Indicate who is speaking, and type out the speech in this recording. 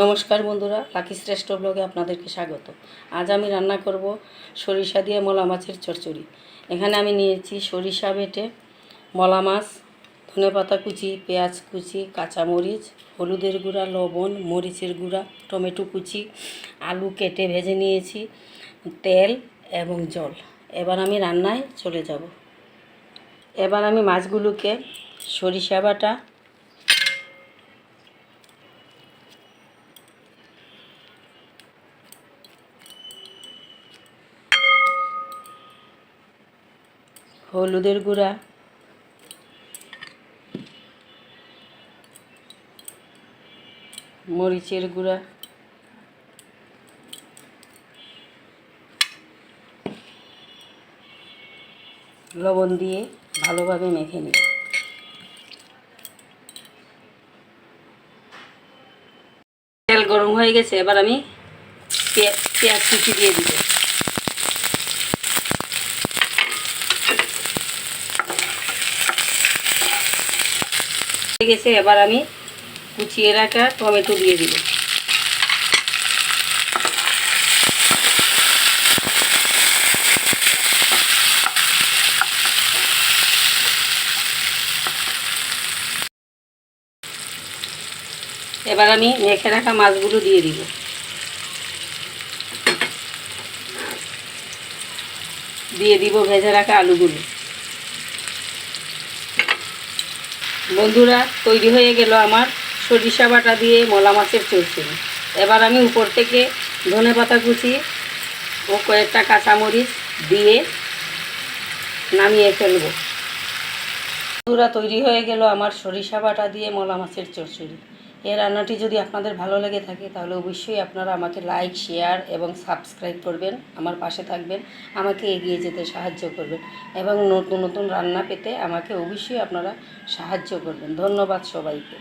Speaker 1: নমস্কার বন্ধুরা, লাকি শ্রেষ্ঠ ব্লগে আপনাদেরকে স্বাগত। আজ আমি রান্না করব সরিষা দিয়ে মলা মাছের চচ্চড়ি। এখানে আমি নিয়েছি সরিষা বেটে মলা মাছ, ধনে পাতা কুচি, পেঁয়াজ কুচি, কাঁচামরিচ, হলুদের গুঁড়া, লবণ, মরিচের গুঁড়া, টমেটো কুচি, আলু কেটে ভেজে নিয়েছি, তেল এবং জল। এবার আমি রান্নায় চলে যাব। এবার আমি মাছগুলোকে সরিষা বাটা হলুদের গুঁড়া। মরিচের গুঁড়া। লবণ দিয়ে ভালোভাবে মেখে নিই। তেল গরম হয়ে গেছে, এবার আমি পেঁয়াজ কুচি দিয়ে দিব। হয়ে গেছে, এবার আমি কুচিয়ে রাখা টমেটো দিয়ে দিব। এবার আমি মেখে রাখা মাছগুলো দিয়ে দিব। দিয়ে দিব ভেজে রাখা আলুগুলো। বন্ধুরা, তৈরি হয়ে গেল আমার সরিষা বাটা দিয়ে মলা মাছের চচ্চড়ি। এবার আমি উপর থেকে ধনে পাতা কুচি ও কয়েকটা কাঁচামরিচ দিয়ে নামিয়ে ফেলব। বন্ধুরা, তৈরি হয়ে গেল আমার সরিষা বাটা দিয়ে মলা মাছের চচ্চড়ি। এই রান্নাটি যদি আপনাদের ভালো লেগে থাকে, তাহলে অবশ্যই আপনারা আমাকে লাইক শেয়ার এবং সাবস্ক্রাইব করবেন, আমার পাশে থাকবেন, আমাকে এগিয়ে যেতে সাহায্য করবেন এবং নতুন নতুন রান্না পেতে আমাকে অবশ্যই আপনারা সাহায্য করবেন। ধন্যবাদ সবাইকে।